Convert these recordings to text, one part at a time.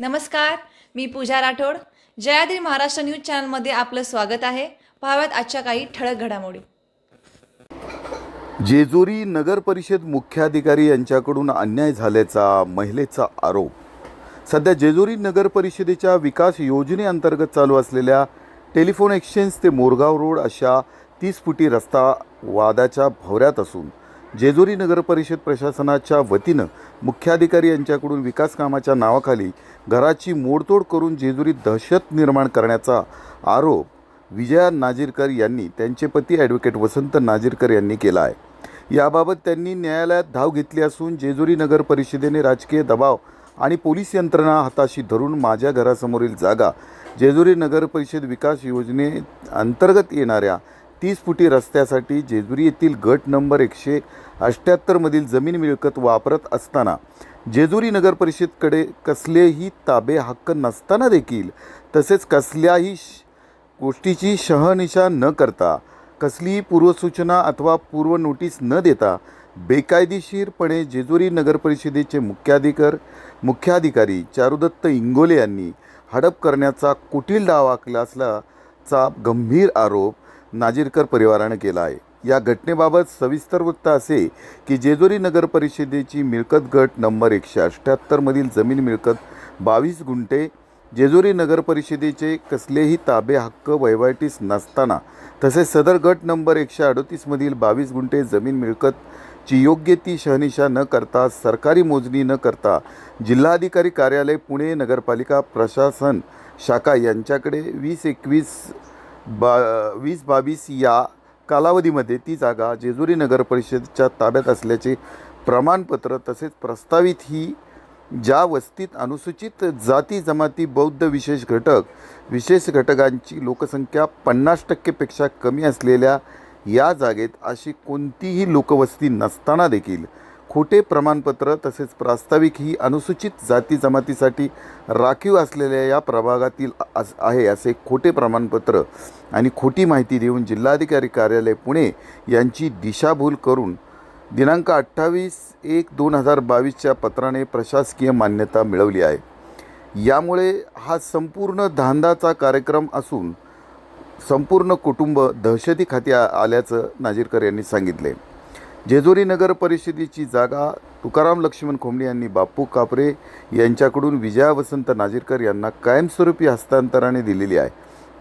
नमस्कार मी पूजा राठोड. जयाद्री महाराष्ट्र न्यूज चॅनलमध्ये आपलं स्वागत आहे. पाहाव्यात आजच्या काही ठळक घडामोडी. जेजुरी नगर परिषद मुख्याधिकारी यांच्याकडून अन्याय झाल्याचा महिलेचा आरोप. सध्या जेजुरी नगर परिषदेच्या विकास योजनेअंतर्गत चालू असलेल्या टेलिफोन एक्सचेंज ते मोरगाव रोड अशा तीस फुटी रस्ता वादाच्या भोवऱ्यात असून जेजुरी नगर परिषद प्रशासनाच्या वतीनं मुख्याधिकारी यांच्याकडून विकास कामाच्या नावाखाली घराची मोडतोड करून जेजुरीत दहशत निर्माण करण्याचा आरोप विजया नाजीरकर यांनी त्यांचे पती ॲडव्होकेट वसंत नाजीरकर यांनी केला आहे. याबाबत त्यांनी न्यायालयात धाव घेतली असून जेजुरी नगर परिषदेने राजकीय दबाव आणि पोलीस यंत्रणा हाताशी धरून माझ्या घरासमोरील जागा जेजुरी नगर परिषद विकास योजने अंतर्गत येणाऱ्या तीस फुटी रस्त्यासाठी जेजुरी येथील गट नंबर एकशे अष्ट्याहत्तरमधील जमीन मिळकत वापरत असताना जेजुरी नगर परिषदकडे कसलेही ताबे हक्क नसताना देखील तसेच कसल्याही श- गोष्टीची शहनिशा न करता कसलीही पूर्वसूचना अथवा पूर्व नोटीस न देता बेकायदेशीरपणे जेजुरी नगर परिषदेचे मुख्याधिकार मुख्याधिकारी चारुदत्त इंगोले यांनी हडप करण्याचा कुटील डाव आखला असल्याचा गंभीर आरोप नाजीरकर परिवारानं केला आहे. या घटनेबाबत सविस्तर वृत्त असे की जेजुरी नगर परिषदेची मिळकत गट नंबर एकशे अठ्ठ्याहत्तरमधील जमीन मिळकत बावीस गुंठे जेजुरी नगर परिषदेचे कसलेही ताबे हक्क वैवाटीस नसताना तसेच सदर गट नंबर एकशे अडतीसमधील बावीस गुंठे जमीन मिळकतची योग्य ती शहनिशा न करता सरकारी मोजणी न करता जिल्हाधिकारी कार्यालय पुणे नगरपालिका प्रशासन शाखा यांच्याकडे वीस एकवीस बा वीस बावीस या कालावधीमध्ये ती जागा जेजुरी नगर परिषदेच्या ताब्यात असल्याचे प्रमाणपत्र तसेच प्रस्तावित ही ज्या वस्तीत अनुसूचित जाती जमाती बौद्ध विशेष घटक विशेष घटकांची लोकसंख्या पन्नास टक्केपेक्षा कमी असलेल्या या जागेत अशी कोणतीही लोकवस्ती नसताना देखील खोटे प्रमाणपत्र तसेच प्रास्ताविक ही अनुसूचित जाती जमातीसाठी राखीव असलेल्या या प्रभागातील अस आहे असे खोटे प्रमाणपत्र आणि खोटी माहिती देऊन जिल्हाधिकारी कार्यालय पुणे यांची दिशाभूल करून दिनांक अठ्ठावीस एक दोन हजार बावीसच्या पत्राने प्रशासकीय मान्यता मिळवली आहे. यामुळे हा संपूर्ण धांदाचा कार्यक्रम असून संपूर्ण कुटुंब दहशतीखाती खाती आल्याचं नाजीरकर यांनी सांगितले. जेजुरी नगर परिषदेची जागा तुकाराम लक्ष्मण खोमणे यांनी बापू कापरे यांच्याकडून विजया वसंत नाजीरकर यांना कायमस्वरूपी हस्तांतराने दिलेली आहे.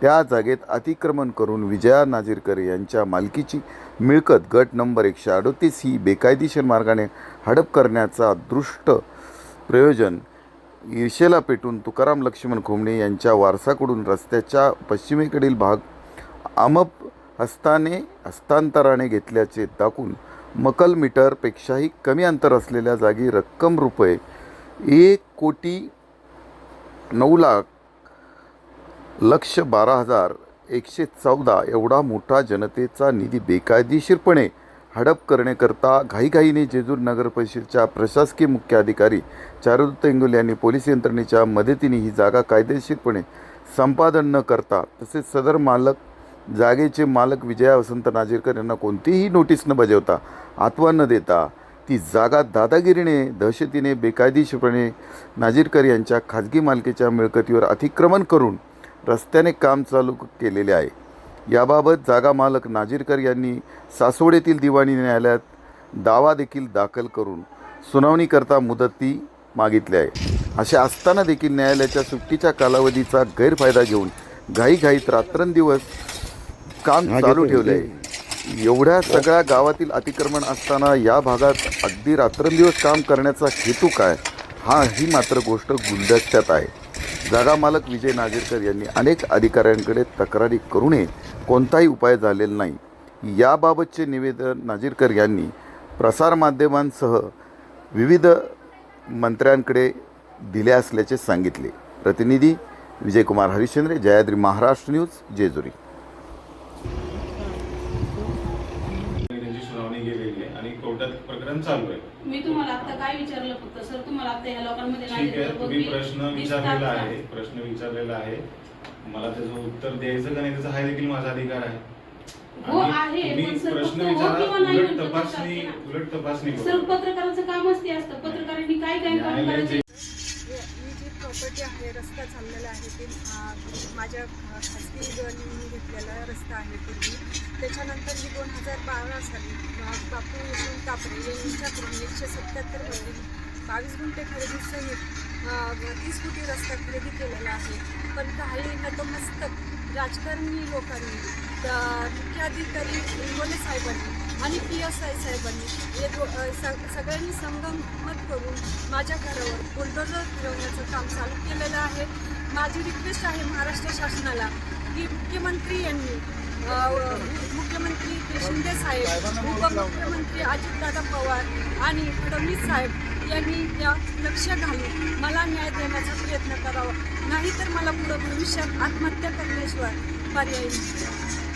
त्या जागेत अतिक्रमण करून विजया नाजीरकर यांच्या मालकीची मिळकत गट नंबर एकशे अडतीस ही बेकायदेशीर मार्गाने हडप करण्याचा दृष्ट प्रयोजन ईर्षेला पेटून तुकाराम लक्ष्मण खोमणे यांच्या वारसाकडून रस्त्याच्या पश्चिमेकडील भाग आमप हस्ताने हस्तांतराने घेतल्याचे दाखवून मकल मीटरपेक्षाही कमी अंतर असलेल्या जागी रक्कम रुपये एक कोटी नऊ लाख लक्ष बारा हजार एकशे चौदा एवढा मोठा जनतेचा निधी बेकायदेशीरपणे हडप करण्याकरता घाईघाईने जेजूर नगर परिषदेच्या प्रशासकीय मुख्य अधिकारी चारुदत्त इंगोले यांनी पोलीस यंत्रणेच्या मदतीने ही जागा कायदेशीरपणे संपादन न करता तसेच सदर मालक जागेचे मालक विजया वसंत नाजिरकर यांना कोणतीही नोटीस न बजावता आत्वा न देता ती जागा दादागिरीने दहशतीने बेकायदेशीरपणे नाजीरकर यांच्या खाजगी मालकीच्या मिळकतीवर अतिक्रमण करून रस्त्याने काम चालू केलेले आहे. याबाबत जागा मालक नाजीरकर यांनी सासवडेतील दिवाणी न्यायालयात दावा देखील दाखल करून सुनावणीकरता मुदती मागितली आहे. असे असताना देखील न्यायालयाच्या सुट्टीच्या कालावधीचा गैरफायदा घेऊन घाईघाईत रात्रंदिवस काम चालू ठेवले आहे एवढ्या सगळ्या गावातील अतिक्रमण असताना या भागात अगदी रात्रंदिवस काम करण्याचा हेतू काय? हा ही मात्र गोष्ट गुलदस्त्यात आहे. जागा मालक विजय नागेरकर यांनी अनेक अधिकाऱ्यांकडे तक्रारी करूनही कोणताही उपाय झालेला नाही. याबाबतचे निवेदन नाजीरकर यांनी प्रसारमाध्यमांसह विविध मंत्र्यांकडे दिले असल्याचे सांगितले. प्रतिनिधी विजयकुमार हरिश्चंद्र जयाद्री महाराष्ट्र न्यूज जेजुरी. प्रकरण चालू आहे. मी तुम्हाला आता काय विचारलं फक्त? सर तुम्हाला आता ह्या लोकांमध्ये ठीक आहे तुम्ही बी- प्रश्न दिसतात विचारलेला का? आहे प्रश्न विचारलेला आहे. मला त्याचं उत्तर द्यायचं का नाही त्याचा हा देखील माझा अधिकार आहे. हो आणि आहे तुम्ही पण सर प्रश्न हो विचारा किंवा नाही उलट तपासणी उलट तपासणी. करू. सर पत्रकाराचं कामच ते असतं. पत्रकारांनी काय काय काम न्यायालयाचे करायचं? प्रॉपर्टी आहे रस्ता चाललेला आहे ते अं, माझ्या गणनी घेतलेला रस्ता आहे पूर्वी. त्याच्यानंतर मी दोन हजार बारा साली बापू यशवंत कापरे यांच्याकडून एकशे सत्याहत्तरमध्ये बावीस गुंठे खरेदीसहित तीस कोटी रस्ता खरेदी केलेला आहे. पण काही नतमस्तक राजकारणी लोकांनी मुख्याधिकारी इंगोले साहेबांनी आणि पी एस आय साहेबांनी हे सगळ्यांनी संगमत करून माझ्या घरावर बुलडोजर फिरवण्याचं काम चालू केलेलं आहे. माझी रिक्वेस्ट आहे महाराष्ट्र शासनाला की मुख्यमंत्री यांनी मुख्यमंत्री शिंदे साहेब उपमुख्यमंत्री अजितदादा पवार आणि फडणवीस साहेब यांनी या लक्ष घालून मला न्याय देण्याचा प्रयत्न करावा. नाहीतर मला पुढं भविष्यात आत्महत्या करण्याशिवाय पर्याय नाही.